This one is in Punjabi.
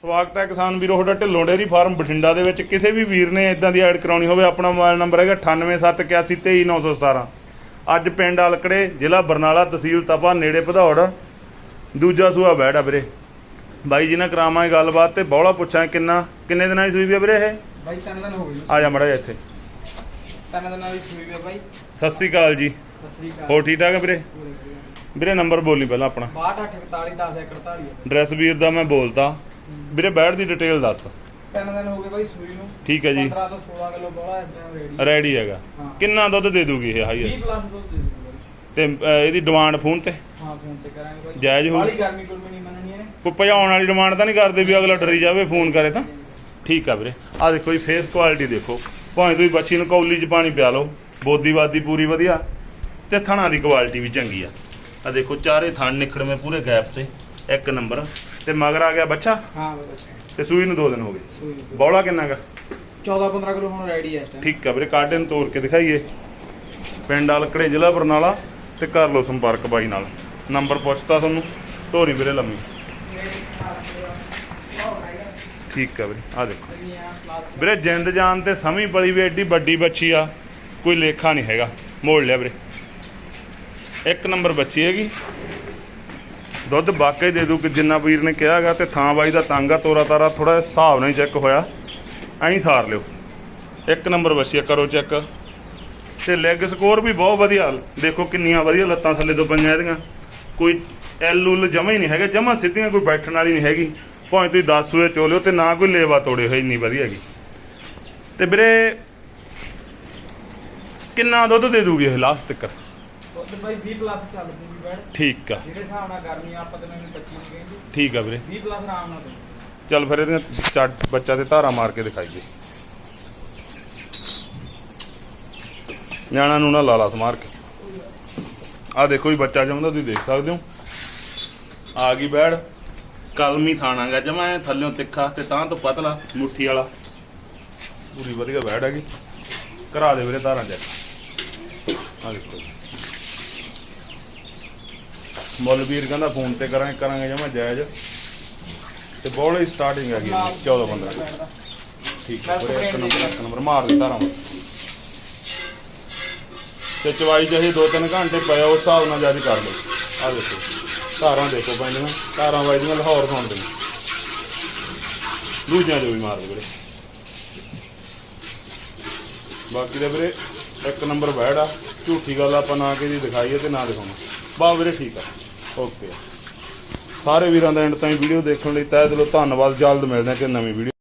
ਸਵਾਗਤ ਹੈ ਕਿਸਾਨ ਵੀਰੋ ਤੁਹਾਡਾ ਢਿੱਲੋਂ ਡੇਅਰੀ ਫਾਰਮ ਬਠਿੰਡਾ ਦੇ ਵਿੱਚ। ਕਿਸੇ ਵੀ ਵੀਰ ਨੇ ਇਦਾਂ ਦੀ ਐਡ ਕਰਾਉਣੀ ਹੋਵੇ ਆਪਣਾ ਮੋਬਾਈਲ ਨੰਬਰ ਹੈਗਾ 9871823917 ਅੱਜ ਪਿੰਡ ਅਲਕੜੇ ਜ਼ਿਲ੍ਹਾ ਬਰਨਾਲਾ ਤਹਿਸੀਲ ਤਪਾ ਨੇੜੇ ਭਦੌੜ। ਦੂਜਾ ਸੂਆ ਬੈੜ ਵੀਰੇ। ਬਾਈ ਜੀ ਨਾਲ ਕਰਾਵਾਂਗੇ ਗੱਲਬਾਤ ਤੇ ਬੌਲਾ ਪੁੱਛਾਂ ਕਿੰਨਾ ਕਿੰਨੇ ਦਿਨਾਂ ਦੀ ਸੂਈ ਵੀ ਆ ਵੀਰੇ ਇਹ? ਬਾਈ ਤਿੰਨ ਦਿਨ ਹੋ ਗਏ। ਆ ਜਾ ਮੜਾ ਇੱਥੇ। ਤਿੰਨ ਦਿਨਾਂ ਦੀ ਸੂਈ ਆ ਬਾਈ। ਸਤਿ ਸ੍ਰੀ ਅਕਾਲ ਜੀ। ਸਤਿ ਸ੍ਰੀ ਅਕਾਲ। ਹੋ ਠੀਕ ਠਾਕ ਵੀਰੇ। ਵੀਰੇ ਨੰਬਰ ਬੋਲੀ ਪਹਿਲਾਂ ਆਪਣਾ। 62 41 10 41 ਐਡਰੈਸ ਵੀਰ ਦਾ ਮੈਂ ਬੋਲਤਾ ਵੀਰੇ ਬੈੜ ਦੀ ਡਿਟੇਲ ਦੱਸ। ਤਿੰਨ ਦਿਨ ਹੋ ਗਏ ਬਾਈ ਸੂਈ ਨੂੰ। ਠੀਕ ਹੈ ਜੀ। 15 ਤੋਂ 16 ਕਿਲੋ ਬੋਲਾ ਇਸ ਟਾਈਮ ਰੈਡੀ ਰੈਡੀ ਹੈਗਾ। ਹਾਂ। ਕਿੰਨਾ ਦੁੱਧ ਦੇ ਦੂਗੀ ਇਹ ਹਾਈ 20 ਪਲੱਸ ਦੁੱਧ ਦੇ ਦੂੰਗਾ ਬਾਈ। ਤੇ ਅਹ, ਇਹਦੀ ਡਿਮਾਂਡ ਫੋਨ ਤੇ? ਹਾਂ ਫੋਨ ਤੇ ਕਰਾਂਗੇ ਬਾਈ। ਜਾਇਜ਼ ਹੋਊ? ਬਾਹਲੀ ਗਰਮੀ ਗੁਰਮੀ ਨਹੀਂ ਮੰਨਣੀ ਇਹਨੇ। ਕੋਈ ਭਜਾਉਣ ਵਾਲੀ ਡਿਮਾਂਡ ਤਾਂ ਨਹੀਂ ਕਰਦੇ ਵੀ ਅਗਲਾ ਡਰੀ ਜਾਵੇ ਫੋਨ ਕਰੇ ਤਾਂ। ਠੀਕ ਆ ਵੀਰੇ। ਆ ਦੇਖੋ ਜੀ ਫੇਸ ਕੁਆਲਿਟੀ ਦੇਖੋ। ਭਾਵੇਂ ਤੁਸੀਂ ਬੱਚੀ ਨੂੰ ਕੌਲੀ 'ਚ ਪਾਣੀ ਪਿਆ ਲਓ ਬੋਦੀਵਾਦੀ ਪੂਰੀ ਵਧੀਆ। ਤੇ ਥਣਾ ਦੀ ਕੁਆਲਿਟੀ ਵੀ ਚੰਗੀ ਆ। ਆ ਦੇਖੋ ਚਾਰੇ ਥਣ ਨਿਖੜਵੇਂ ਪੂਰੇ ਗੈਪ ਤੇ। ਇੱਕ ਨੰਬਰ। ਤੇ ਮਗਰ ਆ ਗਿਆ ਬੱਚਾ? ਹਾਂ ਬੱਚਾ। ਤੇ ਸੂਈ ਨੂੰ ਦੋ ਦਿਨ ਹੋ ਗਏ। ਸੂਈ। ਬੌਲਾ ਕਿੰਨਾ ਗਾ 14 15 ਕਿਲੋ ਹੁਣ ਰੈਡੀ ਹੈ ਇਸ ਟਾਈਮ ਠੀਕ ਆ ਵੀਰੇ ਕਾਢੇ ਨੂੰ ਤੋੜ ਕੇ ਦਿਖਾਈਏ। ਪਿੰਡ ਅਲਕੜੇ ਜ਼ਿਲ੍ਹਾ ਬਰਨਾਲਾ ਤੇ ਕਰ ਲਓ ਸੰਪਰਕ ਬਾਈ ਨਾਲ। ਨੰਬਰ ਪੁੱਛਤਾ ਤੁਹਾਨੂੰ। ਧੋਰੀ ਵੀਰੇ ਲੰਮੀ। ਠੀਕ ਆ ਵੀਰੇ ਆ ਦੇਖੋ। ਵੀਰੇ ਜਿੰਦ ਜਾਨ ਤੇ ਸਮੀ ਬਲੀ ਵੀ ਐਡੀ ਵੱਡੀ ਬੱਚੀ ਆ ਕੋਈ ਲੇਖਾ ਨਹੀਂ ਹੈਗਾ। ਮੋੜ ਲਿਆ ਵੀਰੇ। ਇੱਕ ਨੰਬਰ ਬੱਚੀ ਹੈਗੀ। ਦੁੱਧ ਵਾਕਈ ਦੇ ਦੂ ਕਿ ਜਿੰਨਾ ਵੀਰ ਨੇ ਕਿਹਾਗਾ ਤੇ ਥਾਂ ਬਾਈ ਦਾ ਤਾਂਗਾ ਤੋਰਾ ਤਾਰਾ ਥੋੜਾ ਹਿਸਾਬ ਨਾਲ ਹੀ ਚੈੱਕ ਹੋਇਆ। ਐਂ ਸਾਰ ਲਿਓ। ਇੱਕ ਨੰਬਰ ਵਸ਼ੀਆ ਕਰੋ ਚੈੱਕ ਤੇ ਲੈਗ ਸਕੋਰ ਵੀ ਬਹੁਤ ਵਧੀਆ। ਦੇਖੋ ਕਿੰਨੀਆਂ ਵਧੀਆ ਲੱਤਾਂ ਥੱਲੇ ਤੋਂ ਪਈਆਂ ਇਹਦੀਆਂ। ਕੋਈ ਐਲ ਉਲ ਜਮਾ ਹੀ ਨਹੀਂ ਹੈਗਾ, ਜਮਾ ਸਿੱਧੀਆਂ ਕੋਈ ਬੈਠਣ ਵਾਲੀ ਨਹੀਂ ਹੈਗੀ। ਭਾਵੇਂ ਤੁਸੀਂ 10 ਸੂਏ ਚੋਲਿਓ ਤੇ ਨਾ ਕੋਈ ਲੇਵਾ ਤੋੜੇ ਹੋਏ ਇੰਨੀ ਵਧੀਆ ਹੈਗੀ। ਤੇ ਵੀਰੇ, ਕਿੰਨਾ ਦੁੱਧ ਦੇ ਦੂਗੀ ਇਹ ਲਾਸਟ ਤੱਕ? ਦੁੱਧ ਬਾਈ 20 ਪਲੱਸ ਚੱਲ ਪੂਗੀ ਬੈਡ ਠੀਕ ਆ। ਜਿਹੜੇ ਹਿਸਾਬ ਨਾਲ ਗਰਮੀ ਆ, ਆਪਾਂ ਤੈਨੂੰ ਇਹਨੂੰ 25 ਨਹੀਂ ਕਹਿੰਦੇ। ਠੀਕ ਆ ਵੀਰੇ। 20 ਪਲੱਸ ਆਰਾਮ ਨਾਲ ਦੇ ਚੱਲ ਫਿਰ ਇਹਦੀਆਂ ਚੱਟ ਬੱਚਾ ਤੇ ਧਾਰਾ ਮਾਰ ਕੇ ਦਿਖਾਈਏ। ਨਿਆਣਾ ਨੂੰ ਨਾ ਲਾਲਾ ਸਮਾਰ ਕੇ। ਆ ਦੇਖੋ ਜੀ ਬੱਚਾ ਜੰਮਦਾ ਤੁਸੀਂ ਦੇਖ ਸਕਦੇ ਹੋ। ਆ ਗਈ ਬੈੜ। ਕਲਮੀ ਥਾਣਾਗਾ ਜਮਾ ਐ ਥੱਲਿਓਂ ਤਿੱਖਾ ਤੇ ਤਾਂ ਤੋਂ ਪਤਲਾ ਮੁੱਠੀ ਵਾਲਾ। ਪੂਰੀ ਵਧੀਆ ਬੈੜ ਹੈਗੀ। ਕਰਾ ਦੇ ਵੀਰੇ ਧਾਰਾਂ ਚੈੱਕ। ਆ ਦੇਖੋ ਜੀ। ਕਹਿੰਦਾ ਫੋਨ ਤੇ ਕਰਾਂਗੇ ਕਰਾਂਗੇ ਜਮਾ ਜਾਇਜ਼। ਤੇ ਬੋਲੇ ਸਟਾਰਟਿੰਗ ਹੈਗੀ 14 15 ਠੀਕ ਹੈ ਵੀਰੇ ਇੱਕ ਨੰਬਰ ਇੱਕ ਨੰਬਰ, ਮਾਰ ਦੇ ਧਾਰਾਂ ਤੇ ਚਵਾਈ ਜਿਹੀ 2-3 ਘੰਟੇ ਪਏ ਉਸ ਹਿਸਾਬ ਨਾਲ ਜਾਰੀ ਕਰ ਲਓ। ਆ ਦੇਖੋ, ਧਾਰਾਂ ਦੇਖੋ ਪੈਂਦੀਆਂ ਧਾਰਾਂ ਵਾਈਦੀਆਂ ਲਾਹੌਰ ਖਾਂਦੇ ਨੇ ਦੂਜਿਆਂ ਜੋ ਵੀ ਮਾਰ ਦੇ ਵੀਰੇ। ਬਾਕੀ ਦੇ ਵੀਰੇ, ਇੱਕ ਨੰਬਰ ਬੈੜ ਆ। ਝੂਠੀ ਗੱਲ ਆਪਾਂ ਨਾ ਕਿਸੇ ਦੀ ਦਿਖਾਈਏ ਤੇ ਨਾ ਦਿਖਾਉਣਾ। ਬਾ ਵੀਰੇ ਠੀਕ ਆ। ਓਕੇ ਸਾਰੇ ਵੀਰਾਂ ਦਾ ਐਂਡ ਤਾਈਂ ਵੀਡੀਓ ਦੇਖਣ ਲਈ ਤਹਿ ਦਿਲੋਂ ਧੰਨਵਾਦ। ਜਲਦ ਮਿਲਦੇ ਹਾਂ ਕਿ ਨਵੀਂ ਵੀਡੀਓ